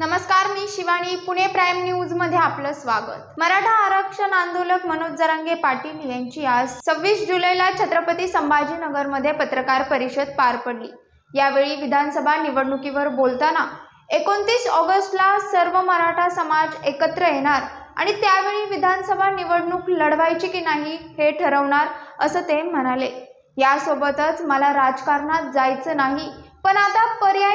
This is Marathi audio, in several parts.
नमस्कार मी शिवानी पुणे प्राईम न्यूजमध्ये आपलं स्वागत. मराठा आरक्षण आंदोलक मनोज जरांगे पाटील यांची आज सव्वीस जुलैला छत्रपती संभाजीनगरमध्ये पत्रकार परिषद पार पडली. यावेळी विधानसभा निवडणुकीवर बोलताना एकोणतीस ऑगस्टला सर्व मराठा समाज एकत्र येणार आणि त्यावेळी विधानसभा निवडणूक लढवायची की नाही हे ठरवणार असं ते म्हणाले. यासोबतच मला राजकारणात जायचं नाही पण आता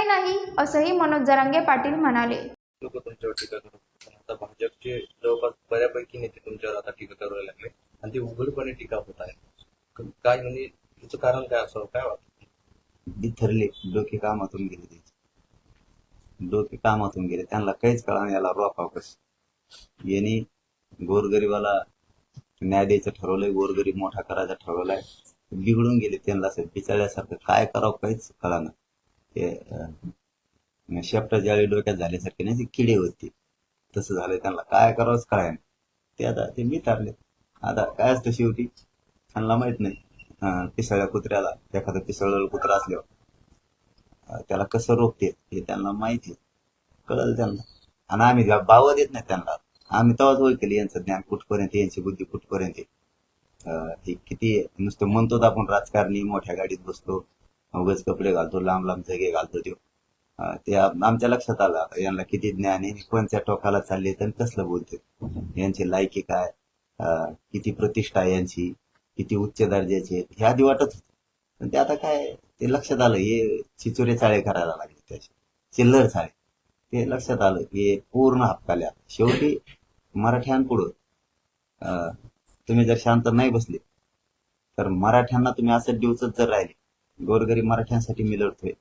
पर्याय नाही असंही मनोज जरांगे पाटील म्हणाले. लोक तुमच्यावर टीका करत आता भाजपचे जवळपास बऱ्यापैकी नेते तुमच्यावर आता टीका करायला लागले आणि ते उघडपणे टीका होत आहे काय म्हणजे याचं कारण काय असावं? काय वाटतं? बिथरले डोके कामातून गेले ते. डोके कामातून गेले. त्यांना काहीच कळा याला रोखा कस यांनी गोरगरीबाला न्याय द्यायचं ठरवलंय गोरगरीब मोठा करायचा ठरवलाय. बिघडून गेले त्यांना असं बिचारल्यासारखं काय करावं काहीच कळा ना ते अं, शेपटा ज्यावेळी डोक्यात झाल्यासारखे नाही ते किडे होते. तसं झालं त्यांना. काय करावंच कळाय ते आता ते बिथरले आता काय असतं शेवटी? त्यांना माहीत नाही. पिसळ्या कुत्र्याला एखादं पिसळलेलं कुत्रा असल्यावर. त्याला कसं रोखते हे त्यांना माहिती आहे. कळलं त्यांना. आणि आम्ही बाव देत नाही त्यांना. आम्ही तेव्हाच ओळखली यांचं ज्ञान कुठपर्यंत यांची बुद्धी कुठपर्यंत अं, हे किती नुसतं म्हणतो आपण राजकारणी मोठ्या गाडीत बसतो. उगाच कपडे घालतो लांब लांब जगे घालतो त्यो. ते आमच्या लक्षात आलं यांना किती ज्ञान आहे कोणत्या टोकाला चालले तर कसलं बोलते यांची लायकी काय? अं, किती प्रतिष्ठा आहे यांची? किती उच्च दर्जाचे हे आधी वाटत होते. पण ते आता काय ते लक्षात आलं हे चिचुरे चाळे करायला लागले त्याचे. चिल्लर चाळे. ते लक्षात आलं हे पूर्ण हपकाल्या शेवटी मराठ्यांपुढं अं, तुम्ही जर शांत नाही बसले तर मराठ्यांना तुम्ही असं दिवसच जर राहिले गोरगरीब मराठ्यांसाठी मी लढतोय.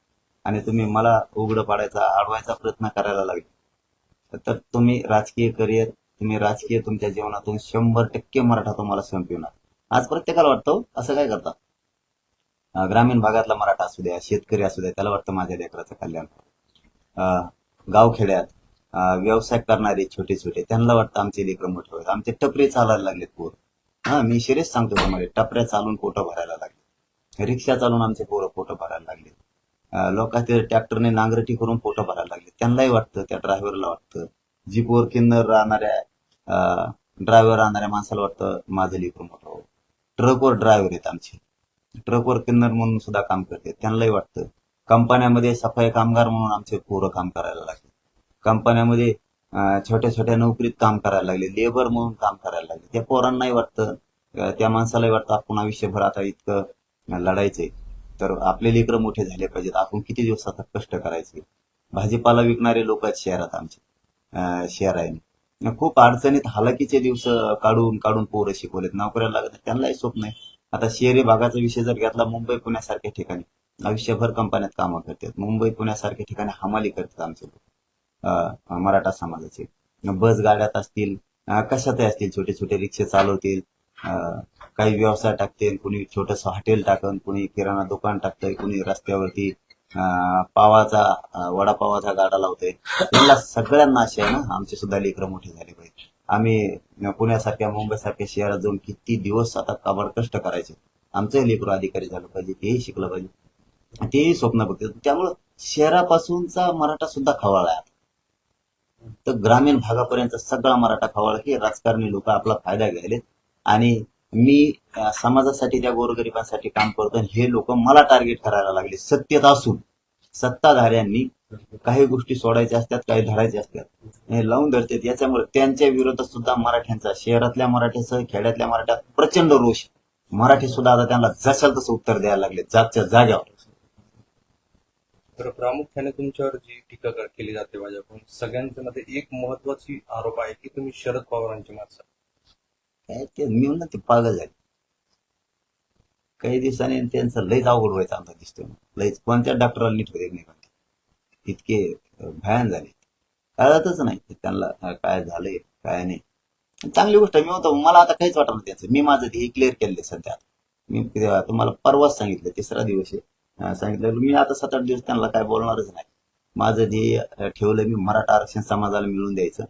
आणि तुम्ही मला उघडं पाडायचा अडवायचा प्रयत्न करायला लागले. तर तुम्ही राजकीय करिअर तुम्ही राजकीय तुमच्या जीवनातून शंभर टक्के मराठा तुम्हाला संपवणार आज प्रत्येकाला वाटतं हो, असं काय करता? ग्रामीण भागातला मराठा असू द्या शेतकरी असू द्या त्याला वाटतं माझ्या लेकराचं कल्याण. अं, गावखेड्यात व्यवसाय करणारे छोटे छोटे त्यांना वाटतं आमचे लेकर मोठे होत. आमचे टपरे चालायला लागलेत पोर. हा मी शिरेच सांगतो तुम्हाला टपऱ्या चालून पोटं भरायला लागले रिक्षा चालवून आमचे पोरं पोटं भरायला लागले. लोक लोकांचे ट्रॅक्टरने नांगरटी करून पोटं भरायला लागले. त्यांनाही वाटतं त्या ड्रायव्हरला वाटतं. जीपवर किन्नर राहणाऱ्या ड्रायव्हर राहणाऱ्या माणसाला वाटतं माझं लेकर मोठं ट्रकवर ड्रायव्हर आहेत आमचे. ट्रकवर किन्नर म्हणून सुद्धा काम करते. त्यांनाही वाटतं कंपन्यामध्ये सफाई कामगार म्हणून आमचे पोरं काम करायला लागले. कंपन्यामध्ये छोट्या छोट्या नोकरीत काम करायला लागले. लेबर म्हणून काम करायला लागले. त्या पोरांनाही वाटतं त्या माणसालाही वाटतं आपण आयुष्यभर आता इतकं लढायचे. तर आपले लेकरं मोठे झाले पाहिजेत. आपण किती दिवस आता कष्ट करायचे? भाजीपाला विकणारे लोक आहेत शहरात आमचे शहर आहे खूप अडचणीत हालाकीचे दिवस काढून काढून पोरं शिकवलेत. नोकऱ्याला लागत नाही. त्यांनाही स्वप्न आहे आता शहरी भागाचा विषय जर घेतला मुंबई पुण्यासारख्या ठिकाणी. आयुष्यभर कंपन्यात कामं करतात. मुंबई पुण्यासारख्या ठिकाणी हमाली करतात आमचे लोक. मराठा समाजाचे. बस गाड्यात असतील कशातही असतील छोटे छोटे रिक्षे चालवतील काही व्यवसाय टाकते कुणी छोटस हॉटेल टाकन कुणी किराणा दुकान टाकतंय कुणी रस्त्यावरती अं, पावाचा वडापावाचा गाडा लावतोय. त्यांना सगळ्यांना असे आहे ना आमचे सुद्धा लेकरं मोठे झाले पाहिजे आम्ही पुण्यासारख्या मुंबईसारख्या शहरात जाऊन किती दिवस आता काबाड कष्ट करायचे. आमचंही लेकरं अधिकारी झालं पाहिजे तेही शिकलं पाहिजे. तेही स्वप्न बघते त्यामुळं शहरापासूनचा मराठा सुद्धा खवाळा आहे तर ग्रामीण भागापर्यंत सगळा मराठा खवाळा हे राजकारणी लोक आपला फायदा घ्यायलेत. आणि मी समाजासाठी त्या गोरगरिबांसाठी काम करतो आणि हे लोक मला टार्गेट करायला लागले. सत्यता असून सत्ताधाऱ्यांनी काही गोष्टी सोडायच्या असतात काही धरायच्या असतात. हे लावून धरतात. याच्यामुळे त्यांच्या विरोधात सुद्धा मराठ्यांचा शहरातल्या मराठ्यासह खेड्यातल्या मराठ्यात प्रचंड रोष मराठी सुद्धा आता त्यांना जशाल तसं उत्तर द्यायला लागले जागच्या जाग्यावर तर प्रामुख्याने तुमच्यावर जी टीका केली जाते माझ्याकडून सगळ्यांच्या मध्ये एक महत्वाची आरोप आहे की तुम्ही शरद पवारांची माणसं ते मिळून ते पागल झाले. काही दिवसांनी त्यांचं लयच अवघड व्हायचं आमचा दिसतोय लयच. कोणत्या डॉक्टरला नीट होते नाही इतके भयान झाले. कळतच नाही त्यांना काय झालंय काय नाही. चांगली गोष्ट मी होतो मला आता काहीच वाटत नाही त्यांचं. मी माझं ध्येय क्लिअर केलेलं सध्या. मी तुम्हाला परवाच सांगितलं तिसरा दिवस आहे. सांगितलं मी आता सात आठ दिवस त्यांना काय बोलणारच नाही. माझं ध्येय ठेवलं मी मराठा आरक्षण समाजाला मिळून द्यायचं.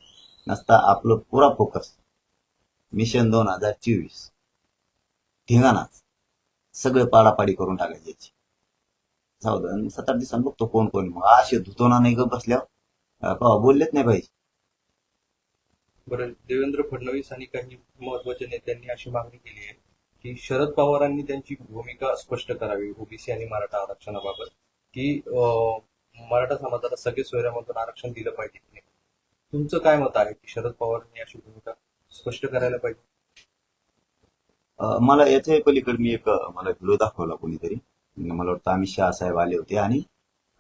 नसता आपलं पुरा फोकस मिशन दोन हजार चोवीस. धिंगाणाच. सगळे पाडापाडी करून टाकायची याची. जाऊ आणि सात आठ दिवसांनी बघतो कोण कोण. मग असे धुतोना नाही ग बसल्यावर. अं, का बोललेच नाही पाहिजे. बरं देवेंद्र फडणवीस आणि काही महत्त्वाच्या नेत्यांनी अशी मागणी केली आहे की शरद पवारांनी त्यांची भूमिका स्पष्ट करावी ओबीसी आणि मराठा आरक्षणाबाबत. की अं, मराठा समाजाला सगळे सोयऱ्यामधून आरक्षण दिलं पाहिजे नाही? तुमचं काय मत आहे की शरद पवारांनी अशी भूमिका स्पष्ट करायला पाहिजे. मला याच्या पलीकडे मी एक मला व्हिडिओ दाखवला कोणीतरी. मला वाटतं अमित शहा साहेब आले होते आणि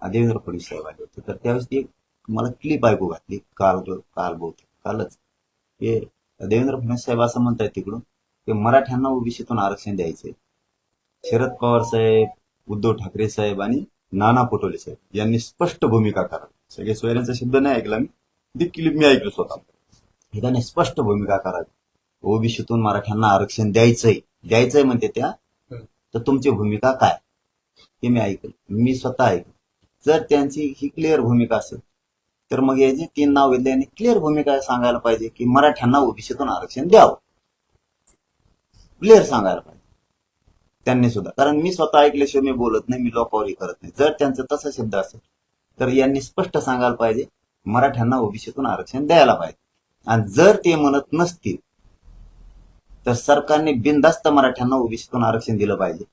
देवेंद्र फडणवीस साहेब आले होते. तर त्यावेळेस ती मला क्लिप ऐकू घातली. काल काल बहुतेक कालच. हे देवेंद्र फडणवीस साहेब असं म्हणतायत तिकडून की मराठ्यांना ओबीसीतून आरक्षण द्यायचंय. शरद पवार साहेब उद्धव ठाकरे साहेब आणि नाना पटोले साहेब यांनी स्पष्ट भूमिका करावी सगळे सोयऱ्यांचा शब्द नाही ऐकला मी. ती क्लिप मी ऐकलो स्वतः. हे त्यांनी स्पष्ट भूमिका करावी. ओबीसीतून मराठ्यांना आरक्षण द्यायचंय. द्यायचंय म्हणते त्या. तर तुमची भूमिका काय? हे मी ऐकलं. मी स्वतः ऐकलं. जर त्यांची ही क्लिअर भूमिका असेल तर मग याचे तीन नाव घेतले आणि क्लिअर भूमिका सांगायला पाहिजे की मराठ्यांना ओबीसीतून आरक्षण द्यावं. क्लिअर सांगायला पाहिजे. त्यांनी सुद्धा. कारण मी स्वतः ऐकल्याशिवाय मी बोलत नाही मी लोकांवरही करत नाही. जर त्यांचं तसा शब्द असेल तर यांनी स्पष्ट सांगायला पाहिजे मराठ्यांना ओबीसीतून आरक्षण द्यायला पाहिजे. आणि जर ते म्हणत नसतील तर सरकारने बिनधास्त मराठ्यांना ओबीसीतून आरक्षण दिलं पाहिजे.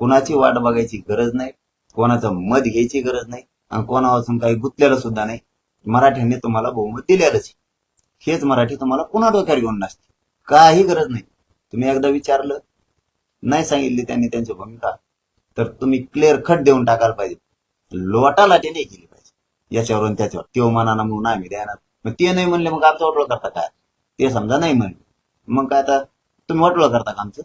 कोणाची वाट बघायची गरज नाही कोणाचं मत घ्यायची गरज नाही आणि कोणापासून काही गुंतलेलं सुद्धा नाही. मराठ्यांनी तुम्हाला बहुमत दिलेलंच हेच मराठी तुम्हाला पुन्हा डोक्यावर घेऊन नसते काही गरज नाही. तुम्ही एकदा विचारलं नाही सांगितली त्यांनी त्यांची भूमिका तर तुम्ही क्लिअर खट देऊन टाकायला पाहिजे. लोटा लाटी नाही केली पाहिजे. याच्यावरून त्याच्यावर त्यो मनानं म्हणून आम्ही देणार. मग ते नाही म्हणले मग आमचं वाटोळ करता काय? ते समजा नाही म्हणले. मग काय आता तुम्ही वाटोळ करता का आमचं?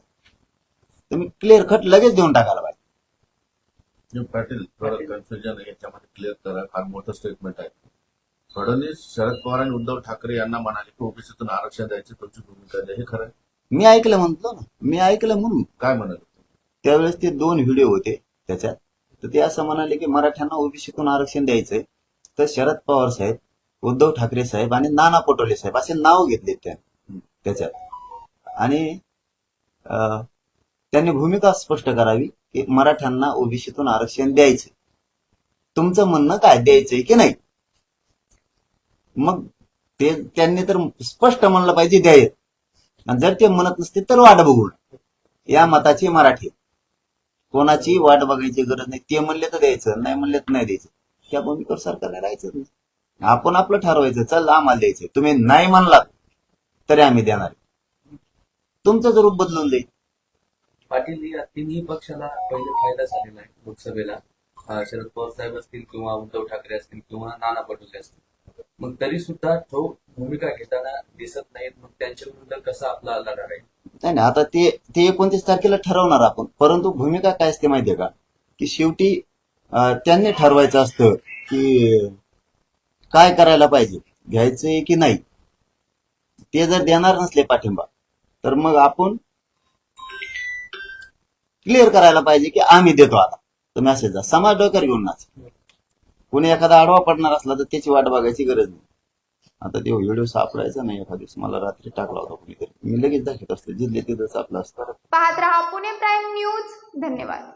तुम्ही क्लिअर खट लगेच देऊन टाकायला पाहिजे. पाटील थोडं कन्फ्युजन याच्यामध्ये क्लिअर करा. फार मोठं स्टेटमेंट आहे. फडणवीस शरद पवार आणि उद्धव ठाकरे यांना म्हणाले की ओबीसीतून आरक्षण द्यायची तुमची भूमिका आहे. हे खरं आहे? मी ऐकलं म्हणतो ना. मी ऐकलं म्हणून. काय म्हणाले? त्यावेळेस ते दोन व्हिडिओ होते त्याच्यात. तर ते असं म्हणाले की मराठ्यांना ओबीसीतून आरक्षण द्यायचंय. तर शरद पवार साहेब उद्धव ठाकरे साहेब आणि नाना पटोले साहेब असे नाव घेतले त्या त्याच्यात. आणि अं, त्यांनी भूमिका स्पष्ट करावी की मराठ्यांना ओबीसीतून आरक्षण द्यायचंय. तुमचं म्हणणं काय द्यायचंय की नाही? मग ते त्यांनी तर स्पष्ट म्हणलं पाहिजे द्यायत आणि जर ते म्हणत नसते तर वाट बघू या मताची मराठी. कोणाची वाट बघायची गरज नाही. ते म्हणले तर द्यायचं नाही म्हणले तर नाही द्यायचं. त्या भूमिकेवर सरकारने राहायचं नाही. आपण आपलं ठरवायचं चल आम्हाला द्यायचं. तुम्ही नाही म्हणलात तरी आम्ही देणार. तुमचं रूप बदलून देईल पाटील या तिन्ही पक्षाला पहिले फायदा झालेला आहे लोकसभेला. अं, शरद पवार साहेब असतील किंवा उद्धव ठाकरे असतील किंवा नाना पटोले असतील. मग तरी सुद्धा तो भूमिका घेताना दिसत नाहीत. मग त्यांच्या विरुद्ध कसा आपला लढा राहील? नाही नाही आता ते ते एकोणतीस तारखेला ठरवणार आपण. परंतु भूमिका काय असते माहितीये का? की शेवटी अं, त्यांनी ठरवायचं असतं की काय करायला पाहिजे? घ्यायचंय की नाही? ते जर देणार नसले पाठिंबा तर मग आपण क्लिअर करायला पाहिजे की आम्ही देतो आता. तर मेसेज समाज डोक्यावर घेऊन नाच. कोणी एखादा आडवा पडणार असला तर त्याची वाट बघायची गरज नाही. आता ते व्हिडिओ सापडायचा नाही एखाद दिवस. मला रात्री टाकला होता कुणीतरी. मी लगेच दाखवत असतो. जिल्हे तिथं आपलं असतं. पाहत राहा पुणे प्राईम न्यूज. धन्यवाद.